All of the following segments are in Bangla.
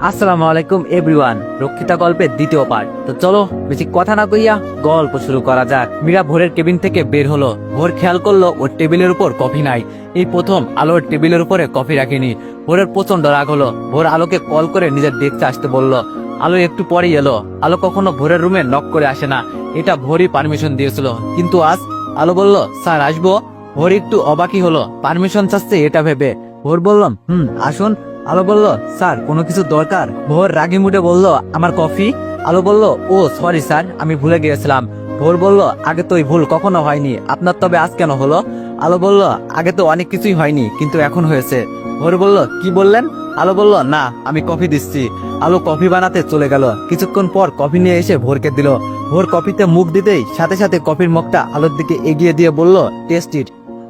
আসসালামু আলাইকুম এভরিওয়ান রক্ষিতা গল্পের দ্বিতীয় পার্ট তো চলো, বেশি কথা না কইয়া গল্প শুরু করা যাক। মীরা ভোরের কেবিন থেকে বের হলো। ভোর খেয়াল করল, ওর টেবিলের উপর কফি নাই। এই প্রথম আলোর টেবিলের উপরে কফি রাখিনি। ভোরের প্রচণ্ড রাগ হলো। ভোর আলোকে কল করে নিজের দেখতে আসতে বলল। আলো একটু পরেই এলো। আলো কখনো ভোরের রুমে নক করে আসে না। এটা ভোরই পারমিশন দিয়েছিল। কিন্তু আজ আলো বলল, স্যার, আসব? ভোর একটু অবাকি হলো। পারমিশন চাচ্ছে এটা ভেবে। ভোর বললাম, হুম, আসুন। আলো বলল, স্যার, কোনো কিছু দরকার? ভোর রাগি মুটে বলল, আমার কফি? আলো বলল, ও, সরি স্যার, আমি ভুলে গিয়েছিলাম। ভোর বলল, আগে তো এই ভুল কখনো হয়নি, আপনার তবে আজ কেন হলো? আলো বলল, আগে তো অনেক কিছুই হয়নি, কিন্তু এখন হয়েছে। ভোর বলল, কি বললেন? আলো বলল, না, আমি কফি দিচ্ছি। আলো কফি বানাতে চলে গেল। কিছুক্ষণ পর কফি নিয়ে এসে ভোরকে দিল। ভোর কফিতে মুখ দিতেই সাথে সাথে কফির মগটা আলোর দিকে এগিয়ে দিয়ে বলল টেস্ট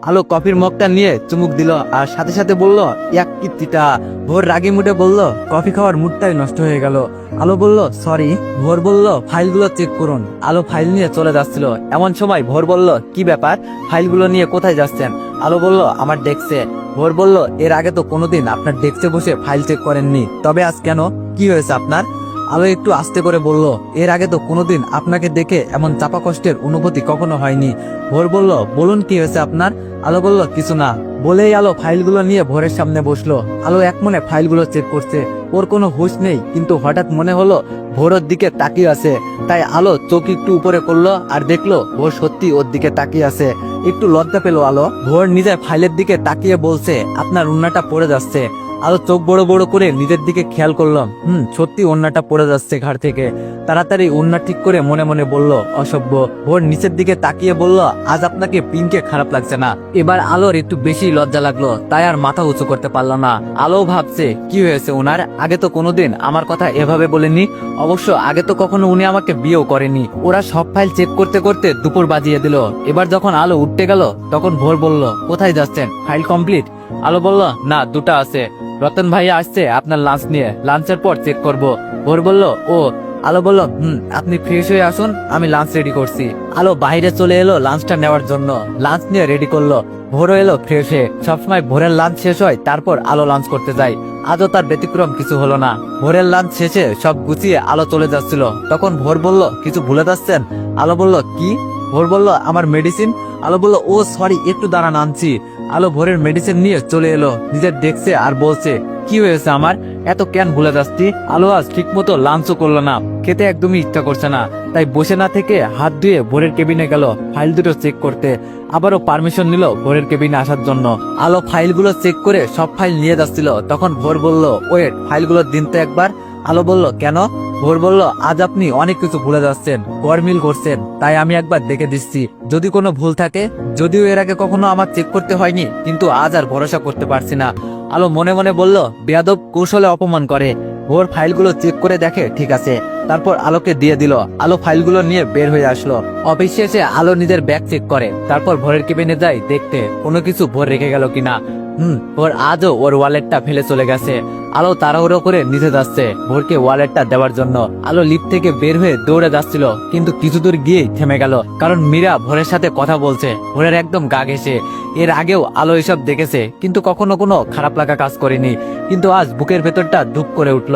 আলো কফির মগটা নিয়ে চুমুক দিল আর সাথে সাথে বলল এক কীর্তিটা। ভোর রাগি মুডে বলল, কফি খাওয়ার মুডটাই নষ্ট হয়ে গেল। আলো বলল, সরি। ভোর বলল, ফাইলগুলো চেক করুন। আলো ফাইল নিয়ে চলে যাচ্ছিল। এমন সময় ভোর বলল, কি ব্যাপার? ফাইলগুলো নিয়ে কোথায় যাচ্ছেন? আলো বলল, আমার ডেস্কে। ভোর বলল, এর আগে তো কোনোদিন আপনার ডেস্কে বসে ফাইল চেক করেননি। তবে আজ কেন? কি হয়েছে আপনার? আলো একটু আস্তে করে বলল, এর আগে তো কোনোদিন আপনাকে দেখে এমন চাপা কষ্টের অনুভূতি কখনো হয়নি। ভোর বলল, বলুন কি হয়েছে আপনার? আলো বলল, কিছু না। বলেই আলো ফাইলগুলো নিয়ে ভোরের সামনে বসল। আলো এক মনে ফাইলগুলো চেক করছে। ওর কোনো হুশ নেই, কিন্তু হঠাৎ মনে হলো ভোরের দিকে তাকিয়ে আছে। তাই আলো চোখ একটু উপরে করল আর দেখল ভোর সত্যি ওর দিকে তাকিয়ে আছে। একটু লজ্জা পেল আলো। ভোর নিজের ফাইলের দিকে তাকিয়ে বলছে, আপনার উন্নাটা পড়ে যাচ্ছে। আলো চোখ বড় বড় করে নিজের দিকে খেয়াল করলাম। হুম, সত্যি ওন্নাটা পড়ে যাচ্ছে ঘাড় থেকে। তাড়াতাড়ি ওন্না ঠিক করে মনে মনে বলল, অসভ্য। ভোর নিচের দিকে তাকিয়ে বলল, আজ আপনাকে পিঙ্কে খারাপ লাগছে না। এবার আলোর একটু বেশি লজ্জা লাগল, তাই আর মাথা উঁচু করতে পারল না। আলো ভাবছে, কি হয়েছে ওনার? আগে তো কোনোদিন আমার কথা এভাবে বলেনি। অবশ্য আগে তো কখনো উনি আমাকে বিয়েও করেনি। ওরা সব ফাইল চেক করতে করতে দুপুর বাজিয়ে দিল। এবার যখন আলো উঠতে গেল, তখন ভোর বলল, কোথায় যাচ্ছেন? File complete? আলো বলল, না, দুটা আছে। রতন ভাইয়া আসছে, আপনার লাঞ্চ নিয়ে। লাঞ্চের পর চেক করব। ভোর বলল, ও। আলো বলল, হুম, আপনি ফ্রেশ হয়ে আসুন, আমি লাঞ্চ রেডি করছি। আলো বাইরে চলে এলো লাঞ্চটা নেওয়ার জন্য। লাঞ্চ নিয়ে রেডি করল। ভোরও এলো ফ্রেশ হয়ে। সবসময় ভোরের লাঞ্চ শেষ হয়, তারপর আলো লাঞ্চ করতে যায় আজও তার ব্যতিক্রম কিছু হলো না। ভোরের লাঞ্চ শেষে সব গুছিয়ে আলো চলে যাচ্ছিল। তখন ভোর বলল, কিছু ভুলে যাচ্ছেন? আলো বলল, কি? ভোর বলল, আমার মেডিসিন আলো বলল, ও সরি একটু দাঁড়ান আনছি। আলো ভোরের মেডিসিন নিয়ে চলে এলো। নিজের দেখছে আর বলছে, কি হয়েছে আমার? এত কেন ভুলে যাচ্ছি? আলো আজ ঠিক মতো লাঞ্চও করল না। খেতে একদমই ইচ্ছা করছে না। তাই বসে না থেকে হাত ধুয়ে ভোরের কেবিনে গেল ফাইল দুটো চেক করতে। আবারও পারমিশন নিল ভোরের কেবিনে আসার জন্য। আলো ফাইলগুলো চেক করে সব ফাইল নিয়ে যাচ্ছিল। তখন ভোর বলল, ওয়েট ফাইলগুলো দিন তো একবার। আলো বলল, কেন? ভোর বলল, আজ আপনি অনেক কিছু ভুলে যাচ্ছেন গরমিল করছেন, তাই আমি একবার দেখে দিচ্ছি। যদি কোনো ভুল থাকে, যদিও এর আগে কখনো আমার চেক করতে হয়নি, কিন্তু আজ আর ভরসা করতে পারছি না। আলো মনে মনে বলল, বেয়াদব কৌশলে অপমান করে। ভোর ফাইলগুলো চেক করে দেখে, ঠিক আছে। তারপর আলোকে দিয়ে দিল। আলো ফাইলগুলো নিয়ে বের হয়ে আসলো। অফিসে এসে আলো নিজের ব্যাগ চেক করে। তারপর ভোরের কেবিনে যায় দেখতে কোনো কিছু ভোর রেখে গেল কিনা। হুম, ভোর আজও ওর ওয়ালেটটা ফেলে চলে গেছে। আলো তাড়াহুড়ো করে নিতে যাচ্ছে ভোরকে ওয়ালেটটা দেওয়ার জন্য। আলো লিফট থেকে বের হয়ে দৌড়ে যাচ্ছিল, কিন্তু কিছু দূর গিয়েই থেমে গেল। কারণ মীরা ভোরের সাথে কথা বলছে। ভোরের একদম গা ঘেসে এর আগেও আলো এসব দেখেছে, কিন্তু কখনো কোনো খারাপ লাগা কাজ করেনি। কিন্তু আজ বুকের ভেতরটা ধূপ করে উঠল,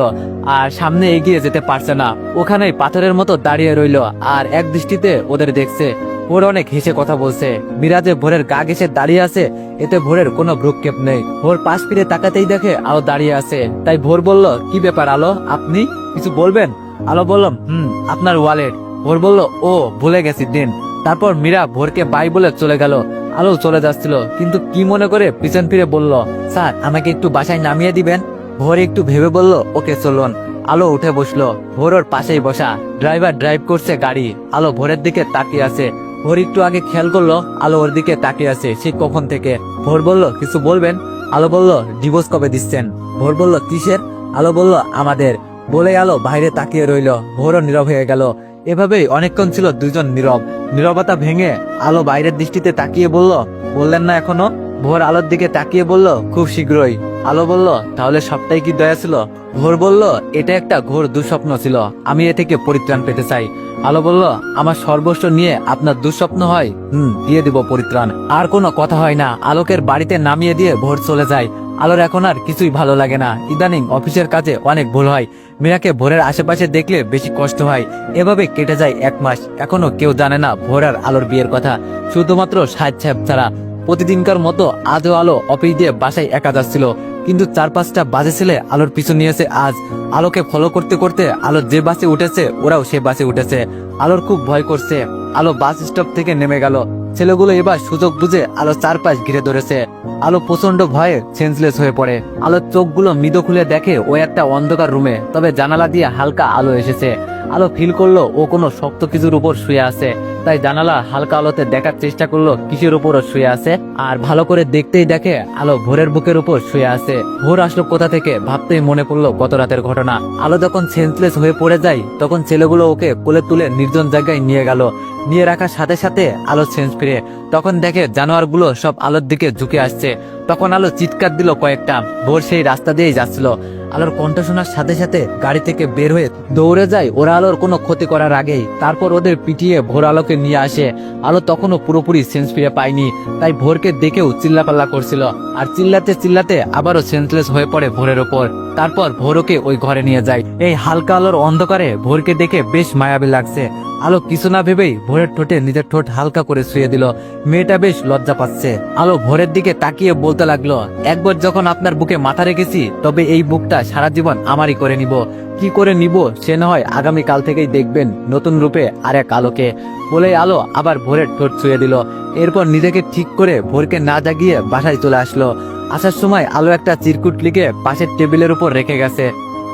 আর সামনে এগিয়ে যেতে পারছে না। ওখানে পাথরের মতো দাঁড়িয়ে রইল, আর এক দৃষ্টিতে ওদের দেখছে। ভোর অনেক হেসে কথা বলছে। মিরাজে ভোরের গা ঘেসে দাঁড়িয়ে আছে, এতে ভোরের কোনো ভ্রুক্ষেপ নেই। ভোর পাশ ফিরে তাকাতেই দেখে আলো দাঁড়িয়ে আছে। তাই ভোর বলল, কি ব্যাপার আলো, আপনি কিছু বলবেন? আলো বললাম হুম, আপনার ওয়ালেট ভোর বলল, ও, ভুলে গেছি, দিন। তারপর মীরা ভোরকে বাই বলে চলে গেল। আলো চলে যাচ্ছিল, কিন্তু কি মনে করে পিছন ফিরে বলল, স্যার, আমাকে একটু বাসায় নামিয়ে দিবেন? ভোর একটু ভেবে বলল, ওকে, চলুন। আলো উঠে বসল, ভোর ওর পাশেই বসা। ড্রাইভার ড্রাইভ করছে গাড়ি। আলো ভোরের দিকে তাকিয়ে আছে। ভোর একটু আগে খেয়াল করল, আলো ওর দিকে তাকিয়ে আছে, সে কখন থেকে? ভোর বলল, কিছু বলবেন? আলো বলল, ডিভোর্স কবে দিচ্ছেন? ভোর বলল, কিসের? আলো বলল, আমাদের। বলে আলো বাইরে তাকিয়ে রইল। ভোরও নীরব হয়ে গেল। এভাবেই অনেকক্ষণ ছিল দুজন নীরব। নীরবতা ভেঙে আলো বাইরের দৃষ্টিতে তাকিয়ে বলল, বললেন না এখনও? ভোর আলোর দিকে তাকিয়ে বলল, খুব শীঘ্রই। আলো বলল, তাহলে সবটাই কি দয়া ছিল? ভোর বলল, এটা একটা ঘোর দুঃস্বপ্ন ছিল। আমি এ থেকে পরিত্রাণ পেতে চাই। আলো বলল, আমার সর্বস্ব নিয়ে আপনার দুঃস্বপ্ন হয়? হুম, দিয়ে দিব পরিত্রাণ। আর কোনো কথা হয় না। আলোকের বাড়িতে নামিয়ে দিয়ে ভোর চলে যায়। আলোর এখন আর কিছুই ভালো লাগে না। ইদানিং অফিসের কাজে অনেক ভুল হয়। মীরাকে ভোরের আশেপাশে দেখলে বেশি কষ্ট হয়। এভাবে কেটে যায় এক মাস। এখনও কেউ জানে না ভোর আর আলোর বিয়ের কথা। শুধুমাত্র সাহেব ছাড়া। প্রতিদিনকার মতো আজও আলো অফিস দিয়ে বাসায় একা যাচ্ছিল। কিন্তু চার পাঁচটা বাজে ছেলে আলোর পিছু নিয়েছে আজ আলোকে ফলো করতে করতে আলো যে বাসে উঠেছে, ওরাও সে বাসে উঠেছে। আলোর খুব ভয় করছে। আলো বাস স্টপ থেকে নেমে গেল। ছেলেগুলো এবার সুযোগ বুঝে আলো চারপাশ ঘিরে ধরেছে। আলো প্রচণ্ড ভয়ে সেন্সলেস হয়ে পড়ে। আলোর চোখগুলো মৃদু খুলে দেখে ও একটা অন্ধকার রুমে। তবে জানালা দিয়ে হালকা আলো এসেছে। আলো ফিল করল ও কোনো শক্ত কিছুর উপর শুয়ে আছে। তাই জানালা হালকা আলোতে দেখার চেষ্টা করল কিসের উপরও শুয়ে আছে। আর ভালো করে দেখতেই দেখে আলো ভোরের বুকের উপর শুয়ে আছে। ভোর আসলো কোথা থেকে ভাবতেই মনে পড়ল গত রাতের ঘটনা। আলো যখন সেন্সলেস হয়ে পড়ে যায়, তখন ছেলেগুলো ওকে কোলে তুলে নির্জন জায়গায় নিয়ে গেল। নিয়ে রাখার সাথে সাথে আলো সেন্স ফিরে। তখন দেখে জানোয়ারগুলো সব আলোর দিকে ঝুঁকে আসছে। তখন আলো চিৎকার দিল কয়েকটা। ভোর সেই রাস্তা দিয়েই যাচ্ছিল। আলোর কণ্ঠ শোনার সাথে সাথে গাড়ি থেকে বের হয়ে দৌড়ে যায়। ওরা আলোর কোনো ক্ষতি করার আগেই তারপর ওদের পিটিয়ে ভোর আলোকে নিয়ে আসে। আলো তখনও পুরোপুরি সেন্স ফিরে পায়নি, তাই ভোরকে দেখেও চিল্লাপাল্লা করছিল। আর চিল্লাতে চিল্লাতে আবারও সেন্সলেস হয়ে পড়ে ভোরের ওপর। তারপর ভোরকে ওই ঘরে নিয়ে যায়। এই হালকা আলোর অন্ধকারে ভোরকে দেখে বেশ মায়াবী লাগছে। আলো কিছু না ভেবেই ভোরের ঠোঁটে নিজের ঠোঁট হালকা করে শুয়ে দিল। মেয়েটা বেশ লজ্জা পাচ্ছে। আলো ভোরের দিকে তাকিয়ে বলতে লাগল, একবার যখন আপনার বুকে মাথা রেখেছি, তবে এই বুকটা সারা জীবন আমারই করে নিব। কি করে নিব সে না হয় আগামী কাল থেকেই দেখবেন নতুন রূপে আর এক আলোকে। বলেই আলো আবার ভোরের ঠোঁট ছুঁয়ে দিল। এরপর নিজেকে ঠিক করে ভোরকে না জাগিয়ে বাসায় চলে আসলো। আসার সময় আলো একটা চিরকুট লিখে পাশের টেবিলের উপর রেখে গেছে।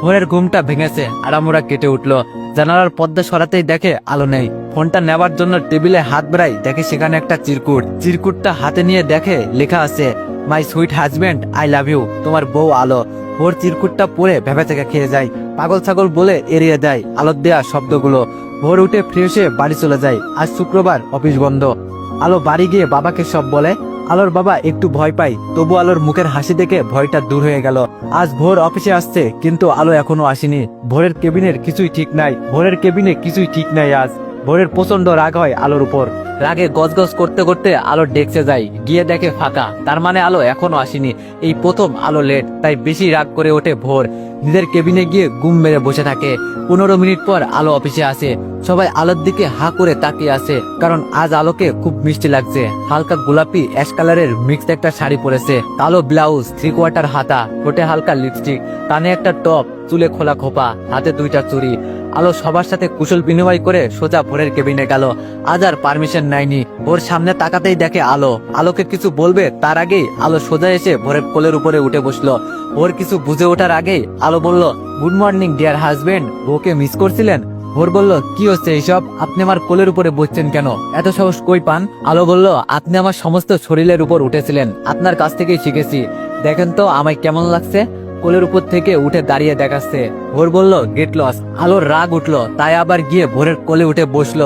ভোরের ঘুমটা ভেঙেছে আড়ামোড়া কেটে উঠল। জানালার পর্দা সরাতেই দেখে আলো নেই। ফোনটা নেবার জন্য টেবিলে হাত বেড়াই দেখে সেখানে একটা চিরকুট। চিরকুটটা হাতে নিয়ে দেখে লেখা আছে my sweet husband I love you তোমার বউ আলো। ভোর চিরকুটটা পরে ভেবে থেকে খেয়ে যায়। পাগল ছাগল বলে এড়িয়ে দেয় আলোর দেয়া শব্দগুলো। ভোর উঠে ফ্রেশ বাড়ি চলে যায়। আজ শুক্রবার অফিস বন্ধ। আলো বাড়ি গিয়ে বাবাকে সব বলে, আলোর বাবা একটু ভয় পাই তবু আলোর মুখের হাসি দেখে ভয়টা দূর হয়ে গেল। আজ ভোর অফিসে আসছে, কিন্তু আলো এখনও আসেনি। ভোরের কেবিনের কিছুই ঠিক নাই। ভোরের কেবিনে কিছুই ঠিক নাই আজ। ভোরের প্রচণ্ড রাগ হয় আলোর উপর। রাগে গজগজ করতে করতে আলো ডেকসে যায়, গিয়ে দেখে ফাঁকা। তার মানে আলো এখনও আসেনি। এই প্রথম আলো লেট, তাই বেশি রাগ করে ওঠে ভোর। নিজের কেবিনে গিয়ে গুম মেরে বসে থাকে। পনেরো মিনিট পর আলো অফিসে আসে। সবাই আলোর দিকে হা করে তাকিয়ে আছে, কারণ আজ আলোকে খুব মিষ্টি লাগছে। হালকা গোলাপি অ্যাশ কালারের মিক্সড একটা শাড়ি পরেছে। কালো ব্লাউজ, থ্রি কোয়ার্টার হাতা, ঠোঁটে হালকা লিপস্টিক, কানে একটা টপ, চুলে খোলা খোপা, হাতে দুইটা চুড়ি। আলো সবার সাথে কুশল বিনিময় করে সোজা ভোরের কেবিনে গেল। আজ আর পারমিশন নেয়নি। ওর সামনে তাকাতেই দেখে আলো। আলোকে কিছু বলবে, তার আগেই আলো সোজা এসে ভোরের কোলের উপরে উঠে বসল। ওর কিছু বুঝে ওঠার আগেই আলো বলল, গুড মর্নিং, ডিয়ার হাজবেন্ড। ওকে মিস করছিলেন? ভোর বলল, কি হচ্ছে এইসব? আপনি আমার কোলের উপরে বসছেন কেন? এত সাহস কই পান? আলো বলল, আপনি আমার সমস্ত শরীরের উপর উঠেছিলেন। আপনার কাছ থেকেই শিখেছি। দেখেন তো, আমায় কেমন লাগছে? কোলের উপর থেকে উঠে দাঁড়িয়ে দেখাচ্ছে। ভোর বলল গেট লস আলোর রাগ উঠল, তাই আবার গিয়ে ভোরের কোলে উঠে বসল।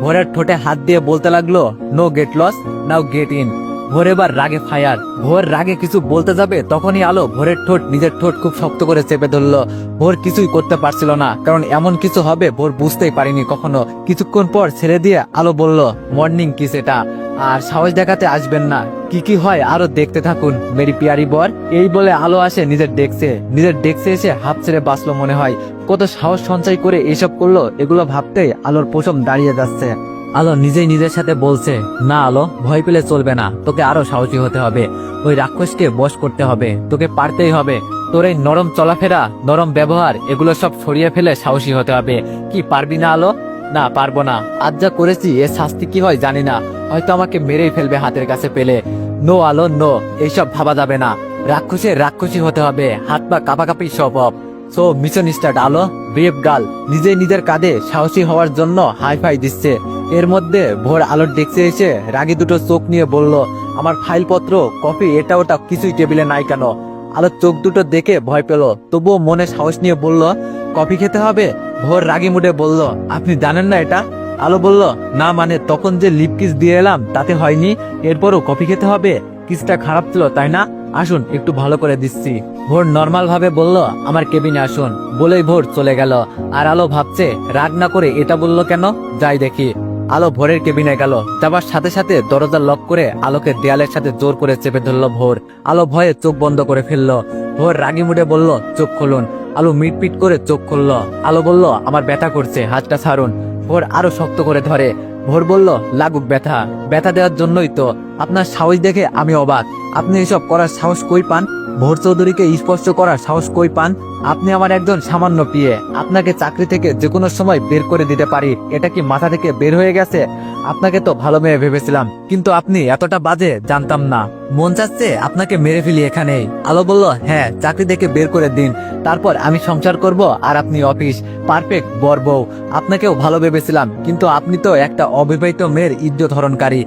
ভোরের ঠোঁটে হাত দিয়ে বলতে লাগল, no get lost, now get in. Bhor এবার রাগে ফায়ার। ভোর রাগে কিছু বলতে যাবে, তখনই আলো ভোরের ঠোঁট, নিজের ঠোঁট খুব শক্ত করে চেপে ধরলো। ভোর কিছুই করতে পারছিল না, কারণ এমন কিছু হবে ভোর বুঝতেই পারিনি কখনো। কিছুক্ষণ পর ছেড়ে দিয়ে আলো বলল, মর্নিং কিস এটা? আর সাহস দেখাতে আসবেন না। কি কি হয় আরও দেখতে থাকুন। মেরি পিয়ারি বর, এই বলে আলো আসে নিজের ডেস্কে। নিজের ডেস্কে এসে হাফ ছেড়ে বাঁচলো মনে হয়। কত সাহস সঞ্চয় করে এসব করল, এগুলো ভাবতেই আলোর পোষম দাঁড়িয়ে যাচ্ছে। আলো নিজেই নিজের সাথে বলছে, না আলো, ভয় পেলে চলবে না। তোকে আরও সাহসী হতে হবে। ওই রাক্ষসকে বশ করতে হবে। তোকে পারতেই হবে। তোর এই নরম চলাফেরা, নরম ব্যবহার, এগুলো সব সরিয়ে ফেলে সাহসী হতে হবে। কি পারবি না আলো? না, পারব না। আজ যা করেছি, এর শাস্তি কি হয় জানি না। হয়তো আমাকে মেরেই ফেলবে হাতের কাছে পেলে। নো আলো, নো, এইসব ভাবা যাবে না। রাক্ষসের রাক্ষসী হতে হবে। হাত পা কাপাকাপি সব so mission start Alo brave girl নিজে নিজের কাঁধে সাহসী হওয়ার জন্য হাই ফাই দিচ্ছে। এর মধ্যে ভোর আলোর ডেস্কে এসে রাগি দুটো চোখ নিয়ে বলল, আমার ফাইলপত্র কফি এটা ওটা কিছুই টেবিলে নাই কেন? আলোর চোখ দুটো দেখে ভয় পেল। তবুও মনে সাহস নিয়ে বলল কফি খেতে হবে? ভোর রাগি মুডে বলল, আপনি জানেন না এটা? আলো বলল, না মানে তখন যে লিপ কিস দিয়ে এলাম, তাতে হয়নি। এরপরও কফি খেতে হবে। কিসটা খারাপ ছিল, তাই না? আসুন, একটু ভালো করে দিচ্ছি। ভোর নর্মাল ভাবে বলল, আমার কেবিনে আসুন। বলেই ভোর চলে গেল। আর আলো ভাবছে, রাগ না করে এটা বলল কেন? যাই দেখি। আলো ভোরের কেবিনে গেল। যাবার সাথে সাথে দরজা লক করে আলোকে দেয়ালের সাথে জোর করে চেপে ধরলো ভোর। আলো ভয়ে চোখ বন্ধ করে ফেলল। ভোর রাগি মুডে বলল, চোখ খুলুন। আলো মিটপিট করে চোখ খুলল। আলো বলল, আমার ব্যথা করছে, হাতটা ছাড়ুন। ভোর আরও শক্ত করে ধরে। ভোর বলল, লাগুক ব্যথা ব্যথা দেওয়ার জন্যই তো। আপনার সাহস দেখে আমি অবাক। আপনি এসব করার সাহস কই পান? ভোর চৌধুরীকে স্পষ্ট করার সাহস কই পান? আপনি আমার একজন সামান্য পিয়ে। আপনাকে চাকরি থেকে যে কোনো সময় বের করে দিতে পারি। এটা কি মাথা থেকে বের হয়ে গেছে? আপনাকে তো ভালো মেয়ে ভেবেছিলাম, কিন্তু আপনি এতটা বাজে জানতাম না। মন চাচ্ছে আপনাকে মেরে ফেলি এখানেই। আলো বলল হ্যাঁ চাকরি থেকে বের করে দিন। তারপর আমি সংসার করব আর আপনি অফিস। পারফেক্ট বর বউ। আপনাকেও ভালো ভেবেছিলাম, কিন্তু আপনি তো একটা অবিবাহিত মেয়ের ইজ্জত হরণকারী।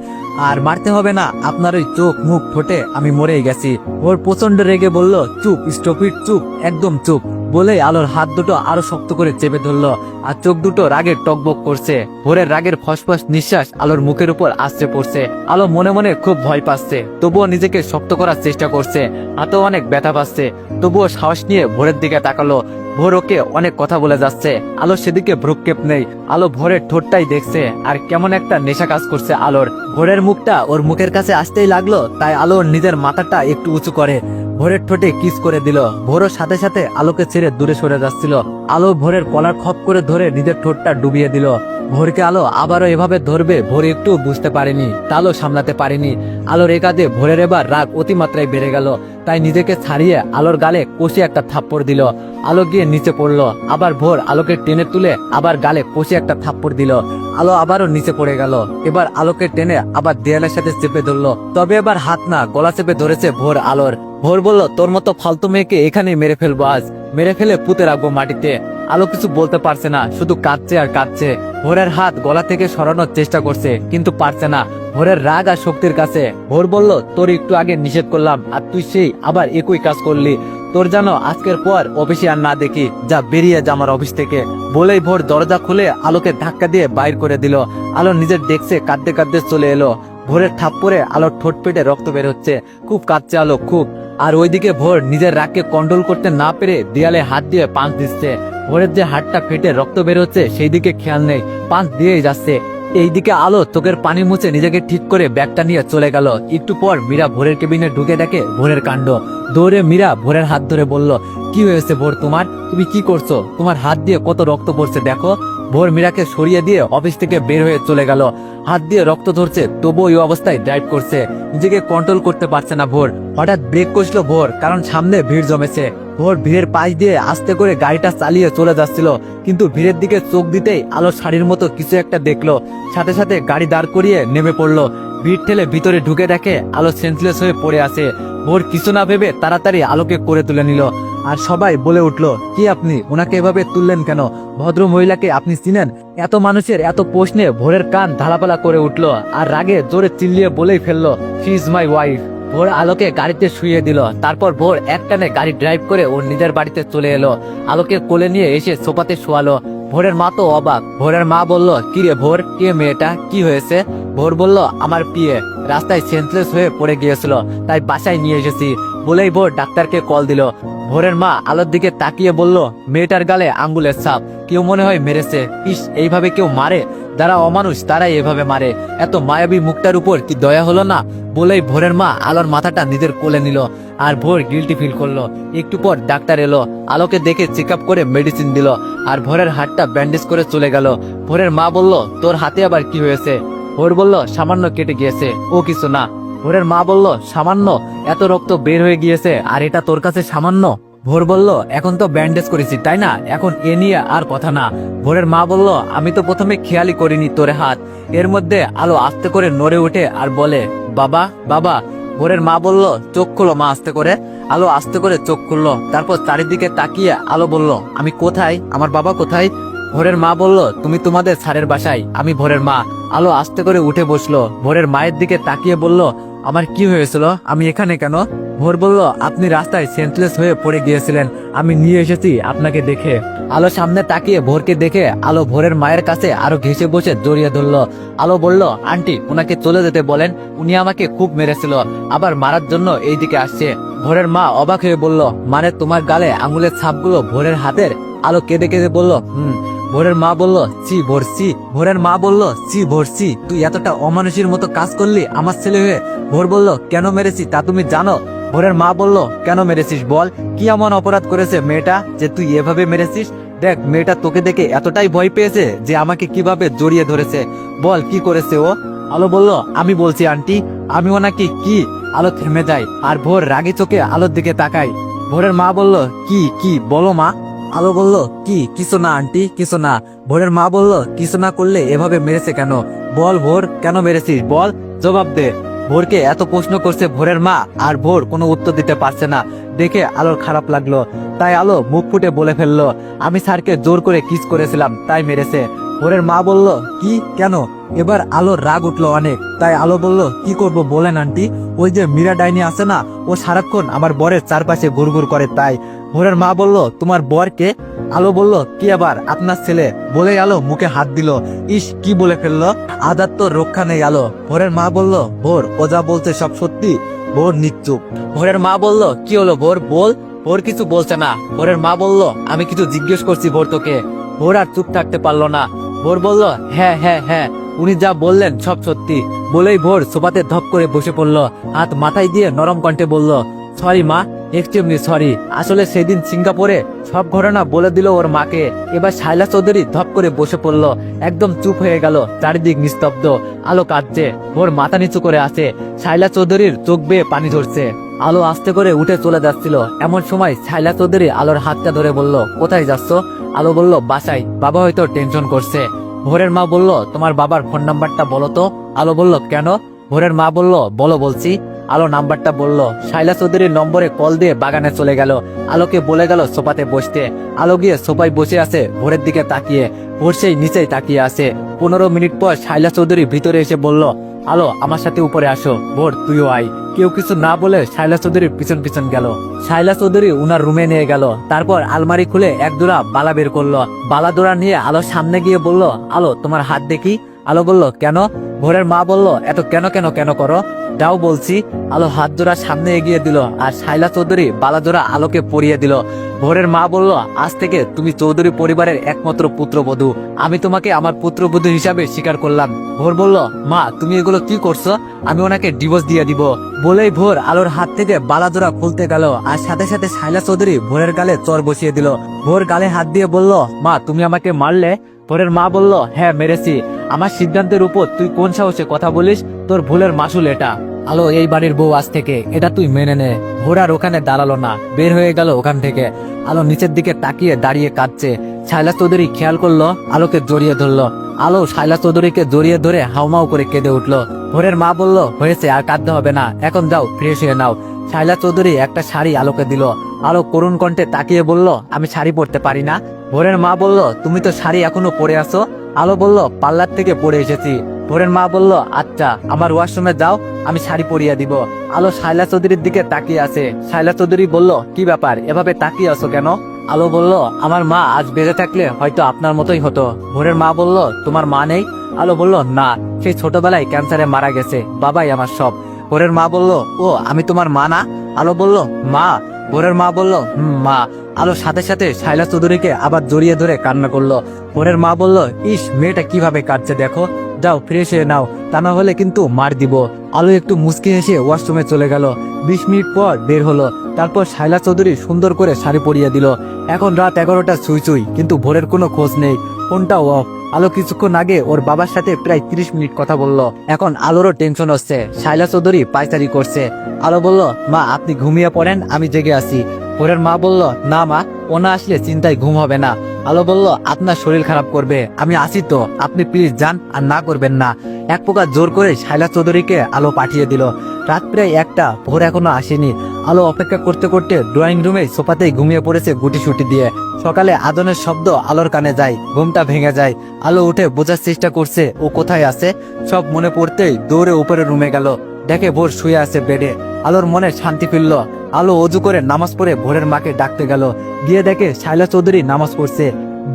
আর মারতে হবে না, আপনার ওই চোখ মুখ ঠোঁটে আমি মরেই গেছি। ওর প্রচণ্ড রেগে বলল, চুপ স্টপিট চুপ, একদম চুপ, বলে আলোর হাত দুটো আরও শক্ত করে চেপে ধরল, আর চোখ দুটো রাগের টকবক করছে। ভোরের রাগের ফসফস নিঃশ্বাস আলোর মুখের উপর আসছে পড়ছে। আলো মনে মনে খুব ভয় পাচ্ছে, তবুও নিজেকে শক্ত করার চেষ্টা করছে, হাতেও অনেক ব্যথা পাচ্ছে, তবুও সাহস নিয়ে ভোরের দিকে তাকালো। ভোর ওকে অনেক কথা বলে যাচ্ছে। আলো সেদিকে ভ্রুক্ষেপ নেই। আলো ভোরের ঠোঁটটাই দেখছে। আর কেমন একটা নেশা কাজ করছে আলোর। ভোরের মুখটা ওর মুখের কাছে আসতেই লাগল, তাই আলোর নিজের মাথাটা একটু উঁচু করে। ভোরের ঠোঁটে কিস করে দিল। ভোরও সাথে সাথে আলোকে ছেড়ে দূরে সরে যাচ্ছিল। আলো ভোরের কলার খপ করে ধরে নিজের ঠোঁটটা ডুবিয়ে দিল। ভোরকে আলো আবারও এভাবে ধরবে, ভোর একটু বুঝতে পারেনি, তালও সামলাতে পারেনি। আলোর একাদে ভোরের এবার রাগ অতিমাত্রায় বেড়ে গেল। তাই নিজেকে ছাড়িয়ে আলোর গালে কষে একটা থাপ্পড় দিল। আলো গিয়ে নিচে পড়ল। আবার ভোর আলোকে টেনে তুলে আবার গালে কষে একটা থাপ্পড় দিল। আলো আবারও নিচে পড়ে গেল। এবার আলোকে টেনে আবার দেয়ালের সাথে চেপে ধরলো। তবে এবার হাত না, গলা চেপে ধরেছে ভোর আলোর। ভোর বলল, তোর মতো ফালতু মেয়েকে এখানে মেরে ফেলব আজ। মেরে ফেলে পুঁতে রাখব মাটিতে। আলো কিছু বলতে পারছে না, শুধু কাঁদছে আর কাঁদছে। ভোরের হাত গলা থেকে সরানোর চেষ্টা করছে, কিন্তু পারছে না। ভোরের রাগ আর শক্তির কাছে। ভোর বলল, তোর একটু আগে নিষেধ করলাম, আর তুই সেই আবার একই কাজ করলি। তোর জানো আজকের পর অফিসে আর না দেখি, যা বেরিয়ে যা আমার অফিস থেকে। বলেই ভোর দরজা খুলে আলোকে ধাক্কা দিয়ে বাইর করে দিল। আলো নিজের ডেস্কে কাঁদতে কাঁদতে চলে এলো। ভোরের থাপ্পড়ে আলোর ঠোঁট পেটে রক্ত বের হচ্ছে। খুব কাঁদছে আলো, খুব। আর ওইদিকে ভোর নিজের রাগকে কন্ট্রোল করতে না পেরে দেয়ালে হাত দিয়ে পাঁচ দিচ্ছে। ভোরের যে হাটটা ফেটে রক্ত বের হচ্ছে সেই দিকে খেয়াল নেই। পাঁচ দিয়েই যাচ্ছে। এইদিকে আলো চোখের পানি মুছে নিজেকে ঠিক করে ব্যাগটা নিয়ে চলে গেল। একটু পর মীরা ভোরের কেবিনে ঢুকে দেখে ভোরের কাণ্ড। দৌড়ে মীরা ভোরের হাত ধরে বলল, কি হয়েছে ভোর তোমার? তুমি কি করছ? তোমার হাত দিয়ে কত রক্ত পড়ছে দেখো। ভোর মীরাকে সরিয়ে দিয়ে অফিস থেকে বের হয়ে চলে গেল। হাত দিয়ে রক্ত ধরছে, তবুও ওই অবস্থায় ড্রাইভ করছে। নিজেকে কন্ট্রোল করতে পারছে না ভোর। হঠাৎ ব্রেক কষলো ভোর, কারণ সামনে ভিড় জমেছে। ভোর ভিড়ের পাশ দিয়ে আস্তে করে গাড়িটা চালিয়ে চলে যাচ্ছিল, কিন্তু ভিড়ের দিকে চোখ দিতেই আলো শাড়ির মতো কিছু একটা দেখল। সাথে সাথে গাড়ি দাঁড় করিয়ে নেমে পড়ল। ভিড় ঠেলে ভিতরে ঢুকে দেখে আলো সেন্সলেস হয়ে পড়ে আছে। ভোর কিছু না ভেবে তাড়াতাড়ি আলোকে করে তুলে নিল। আর সবাই বলে উঠল, কি আপনি? ওনাকে এভাবে তুললেন কেন? ভদ্র মহিলাকে আপনি চিনেন? এত মানুষের এত প্রশ্নে ভোরের কান ধালাপালা করে উঠল আর রাগে জোরে চিল্লিয়ে বলেই ফেলল শি ইজ মাই ওয়াইফ ভোর আলোকে গাড়িতে শুয়ে দিল। তারপর ভোর একটানে গাড়ি ড্রাইভ করে ওর নিজের বাড়িতে চলে এলো। আলোকে কোলে নিয়ে এসে সোফাতে শোয়ালো। ভোরের মা তো অবাক। ভোরের মা বলল, কি রে ভোর? কে মেয়েটা? কি হয়েছে? ভোর বলল, আমার পিয়ে। রাস্তায় সেন্সলেস হয়ে পড়ে গিয়েছিল, তাই বাসায় নিয়ে এসেছি। বলেই ভোর ডাক্তারকে কল দিল। ভোরের মা আলোর দিকে তাকিয়ে বলল, মেয়েটার গালে আঙ্গুলের ছাপ। কেউ মনে হয় মেরেছে। ইস, এইভাবে কেউ মারে? যারা অমানুষ, তারাই এভাবে মারে। এত মায়াবী মুখটার উপর কি দয়া হলো না? বলেই ভোরের মা আলোর মাথাটা নিজের কোলে নিল আর ভোর গিলটি ফিল করল। একটু পর ডাক্তার এলো। আলোকে দেখে চেক করে মেডিসিন দিল আর ভোরের হাতটা ব্যান্ডেজ করে চলে গেল। ভোরের মা বলল, তোর হাতে আবার কি হয়েছে? ভোর বলল, সামান্য কেটে গিয়েছে। ও কিছু না। ভোরের মা বলল, সামান্য, এত রক্ত বের হয়ে গিয়েছে, আর এটা তোর কাছে সামান্য? ভোর বলল, এখন তো ব্যান্ডেজ করেছি, তাই না? এখন এ নিয়ে আর কথা না। ভোরের মা বলল, আমি তো প্রথমে খেয়ালই করিনি তোরে হাত। এর মধ্যে আলো আস্তে করে নড়ে ওঠে আর বলে, বাবা বাবা। ভোরের মা বলল, চোখ খুলো মা আস্তে করে। আলো আস্তে করে চোখ খুললো। তারপর চারিদিকে তাকিয়ে আলো বলল, আমি কোথায়? আমার বাবা কোথায়? ভোরের মা বলল, তুমি তোমাদের স্যারের বাসায়। আমি ভোরের মা। আলো আস্তে করে উঠে বসল। ভোরের মায়ের দিকে তাকিয়ে বলল, আমার কি হয়েছিল? আমি এখানে কেন? ভোর বলল, আপনি রাস্তায় সেন্সলেস হয়ে পড়ে গিয়েছিলেন। আমি নিয়ে এসেছি আপনাকে দেখে। আলো সামনে তাকিয়ে ভোরকে দেখে আলো ভোরের মায়ের কাছে আরও ঘেসে বসে জড়িয়ে ধরলো। আলো বলল, আন্টি ওনাকে চলে যেতে বলেন। উনি আমাকে খুব মেরেছিল। আবার মারার জন্য এইদিকে আসছে। ভোরের মা অবাক হয়ে বলল মানে তোমার গালে আঙুলের ছাপগুলো ভোরের হাতের? আলো কেঁদে কেঁদে বলল, হুম। ভোরের মা বলল চি ভরছি। ভোরের মা বলল চি ভরছি। তুই এতটা অমানুষের মতো কাজ করলি আমার ছেলে হয়ে? ভোর বলল, কেন মেরেছি তা তুমি জানো? ভোরের মা বলল, কেন মেরেছিস বল? কি এমন অপরাধ করেছে মেয়েটা যে তুই এভাবে মেরেছিস? দেখ, মেয়েটা তোকে দেখে এতটাই ভয় পেয়েছে যে আমাকে কীভাবে জড়িয়ে ধরেছে। বল, কি করেছে ও? আলো বলল, আমি বলছি, আন্টি, আমি ওনাকে কি আলো থেমে যায় আর ভোর রাগে চোখে আলোর দিকে তাকাই। ভোরের মা বলল, কি কি, বলো মা। আলো বলল, কি, কিছু না, আন্টি, কিছু না। ভোরের মা বলল, কিছু না করলে এভাবে মেরেছে কেন? বল ভোর, কেন মেরেছিস? বল, জবাব দে। ভোরকে এত প্রশ্ন করছে ভোরের মা, আর ভোর কোনো উত্তর দিতে পারছে না। দেখে আলোর খারাপ লাগল। তাই আলো মুখ ফুটে বলে ফেলল, আমি স্যারকে জোর করে কিস করেছিলাম, তাই মেরেছে। ভোরের মা বলল, কি? কেন? এবার আলোর রাগ উঠল অনেক। তাই আলো বলল, কি করব বলেন, আন্টি? ওই যে মীরা ডাইনি আছে না, ও সারাক্ষণ আমার বরের চারপাশে ঘুরঘুর করে তাই। ভোরের মা বলল, তোমার বরকে? আলো বলল, কি আবার? আপনার ছেলে। বলে আলো মুখে হাত দিল। ইস, কি বলে ফেলল? আদার তো রক্ষা নেই আলো। ভোরের মা বলল, ভোর, ও যা বলছে সব সত্যি। ভোর নিশ্চুপ ভোরের মা বলল, কি হলো ভোর? বল। ভোর কিছু বলছে না। ভোরের মা বলল, আমি কিছু জিজ্ঞেস করছি ভোর তোকে। ভোর আর চুপ থাকতে পারল না। ভোর বলল হ্যাঁ হ্যাঁ হ্যাঁ উনি যা বললেন সব সত্যি। বলেই ভোর সোফাতে ধপ করে বসে পড়ল। হাত মাথায় দিয়ে নরম কণ্ঠে বলল, সরি মা এক্সট্রিমলি সরি আসলে সেদিন সিঙ্গাপুরে সব ঘটনা বলে দিল ওর মাকে। এবার শাইলা চৌধুরী ধপ করে বসে পড়ল, একদম চুপ হয়ে গেল, চারিদিক নিস্তব্ধ, আলো কাঁদছে ভোর মাথা নিচু করে আছে শাইলা চৌধুরীর চোখ বেয়ে পানি ঝরছে। আলো আস্তে করে উঠে চলে যাচ্ছিল, এমন সময় শাইলা চৌধুরী আলোর হাতটা ধরে বলল, কোথায় যাচ্ছ? আলো বলল, বাসায়, বাবা হয়তো টেনশন করছে। ভোরের মা বলল, তোমার বাবার ফোন নাম্বারটা বলো তো? আলো বলল, কেন? ভোরের মা বলল, বলো বলছি। আলো নাম্বারটা বলল, শাইলা চৌধুরীর নম্বরে কল দিয়ে বাগানে চলে গেল। আলোকে বলে গেল সোফাতে বসতে। আলো গিয়ে সোফায় বসে আছে, ভোরের দিকে তাকিয়ে। ভোর সেই নিচেই তাকিয়ে আছে। পনেরো মিনিট পর শাইলা চৌধুরী ভিতরে এসে বলল, আলো, আমার সাথে উপরে আসো। ভোর, তুইও আয়। কেউ কিছু না বলে শাইলা চৌধুরীর পিছন পিছন গেল। শাইলা চৌধুরী উনার রুমে নিয়ে গেল। তারপর আলমারি খুলে এক দুরা বালা বের করল। বালা দোড়া নিয়ে আলো সামনে গিয়ে বলল, আলো, তোমার হাত দেখি? আলো বলল, কেন? ভোরের মা বলল, এত কেন কেন কেন করো? যাও বলছি, আলো হাত জোড়া সামনে এগিয়ে দিল আর শাইলা চৌধুরী বালা জোড়া আলোকে পরিয়ে দিল। ভোরের মা বলল, আজ থেকে তুমি চৌধুরী পরিবারের একমাত্র পুত্রবধূ। আমি তোমাকে আমার পুত্রবধূ হিসাবে স্বীকার করলাম। ভোর বলল, মা, তুমি এগুলো কি করছ? আমি ওনাকে ডিভোর্স দিয়ে দিব। বলেই ভোর আলোর হাত থেকে বালাজোড়া খুলতে গেল আর সাথে সাথে শাইলা চৌধুরী ভোরের গালে চর বসিয়ে দিল। ভোর গালে হাত দিয়ে বলল, মা, তুমি আমাকে মারলে ভোরের মা বলল হ্যাঁ মেরেছি। আমার সিদ্ধান্তের উপর তুই কোন সাহসে কথা বলিস? তোর ভুলের মাসুল এটা। আলো, এই বাড়ির বউ আজ থেকে। এটা তুই মেনে নে। আর ওখানে দাঁড়াল না। বের হয়ে গেল ওখান থেকে। আলো নিচের দিকে তাকিয়ে দাঁড়িয়ে কাঁদছে। শাইলা চৌধুরী খেয়াল করল, আলোকে জড়িয়ে ধরলো। আলো শাইলা চৌধুরীকে জড়িয়ে ধরে হাউমাউ করে কেঁদে উঠল। ভোরের মা বলল, হয়েছে, আর কাঁদতে হবে না। এখন যাও, ফ্রেশ হয়ে নাও। শাইলা চৌধুরী একটা শাড়ি আলোকে দিল। আলো করুণ কণ্ঠে তাকিয়ে বলল, আমি শাড়ি পরতে পারি না। ভোরের মা বলল, তুমি তো শাড়ি এখনও পরে আসো আলো বলল, পার্লার থেকে পরে এসেছি। ভোরের মা বলল আচ্ছা আমার ওয়াশরুমে যাও, আমি শাড়ি পরিয়ে দিব। আলো শাইলা চৌধুরীর দিকে তাকিয়ে আছে। শাইলা চৌধুরী বলল, কি ব্যাপার, এভাবে তাকিয়ে আছো কেন? আলো বলল, আমার মা আজ বেঁচে থাকলে হয়তো আপনার মতোই হতো। ভোরের মা বলল, তোমার মা নেই? আলো বলল, না সেই ছোটবেলায় ক্যান্সারে মারা গেছে। বাবাই আমার সব। ভোরের মা বলল, ও, আমি তোমার মা না? আলো বলল, মা ভোরের মা বলল মা। আলো সাথে সাথে শাইলা চৌধুরীকে আবার জড়িয়ে ধরে কান্না করল। ভোরের মা বলল, ইস, মেয়েটা কীভাবে কাঁদছে দেখো। যাও ফ্রেশ হয়ে নাও, তা না হলে কিন্তু মার দিব। আলো একটু মুচকে হেসে ওয়াশরুমে চলে গেল। বিশ মিনিট পর বের হলো। তারপর শাইলা চৌধুরী সুন্দর করে শাড়ি পরিয়ে দিল। এখন রাত এগারোটা ছুঁই ছুঁই, কিন্তু ভোরের কোনো খোঁজ নেই। ফোনটাও অফ। আলো কিছুক্ষণ আগে ওর বাবার সাথে প্রায় তিরিশ মিনিট কথা বলল। এখন আলোরও টেনশন হচ্ছে। শাইলা চৌধুরী পাইচারি করছে। আলো বলল, মা, আপনি ঘুমিয়ে পড়েন, আমি জেগে আছি। ভোরের মা বলল, না মা, ও না আসলে চিন্তায় ঘুম হবে না। আলো বলল, আপনার শরীর খারাপ করবে। আমি আসি তো। আপনি প্লিজ যান আর না করবেন না। এক প্রকার জোর করে শাইলা চৌধুরীকে আলো পাঠিয়ে দিল। রাত প্রায় একটা, ভোর এখনও আসেনি। আলো অপেক্ষা করতে করতে ড্রয়িং রুমে সোফাতেই ঘুমিয়ে পড়েছে গুটি সুটি দিয়ে। সকালে আদনের শব্দ আলোর কানে যায়, ঘুমটা ভেঙে যায়। আলো উঠে বোঝার চেষ্টা করছে, ও কোথায় আছে? সব মনে পড়তেই দৌড়ে উপরে রুমে গেল। দেখে ভোর শুয়ে আছে বেডে আলোর মনে শান্তি ফিরল। আলো অজু করে নামাজ পড়ে ভোরের মাকে ডাকতে গেল। গিয়ে দেখে শাইলা চৌধুরী নামাজ পড়ছে।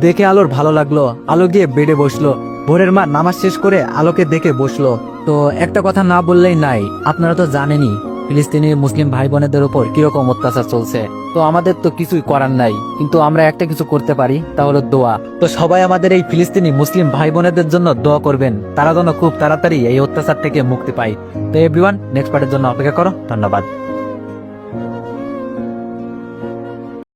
দেখে আলোর ভালো লাগল। আলো গিয়ে বেডে বসল। ভোরের মা নামাজ শেষ করে আলোকে দেখে বসল। তো একটা কথা না বললেই নাই, আপনারা তো জানেনই। ফিলিস্তিনি মুসলিম ভাই বোনেদের উপর কীরকম অত্যাচার চলছে? তো আমাদের তো কিছুই করার নাই। কিন্তু আমরা একটা কিছু করতে পারি, তা হলো দোয়া। তো সবাই আমাদের এই ফিলিস্তিনি মুসলিম ভাই বোনেদের জন্য দোয়া করবেন। তারা যেন খুব তাড়াতাড়ি এই অত্যাচার থেকে মুক্তি পায়। তো এভরিওয়ান নেক্সট পার্টের জন্য অপেক্ষা করো। ধন্যবাদ।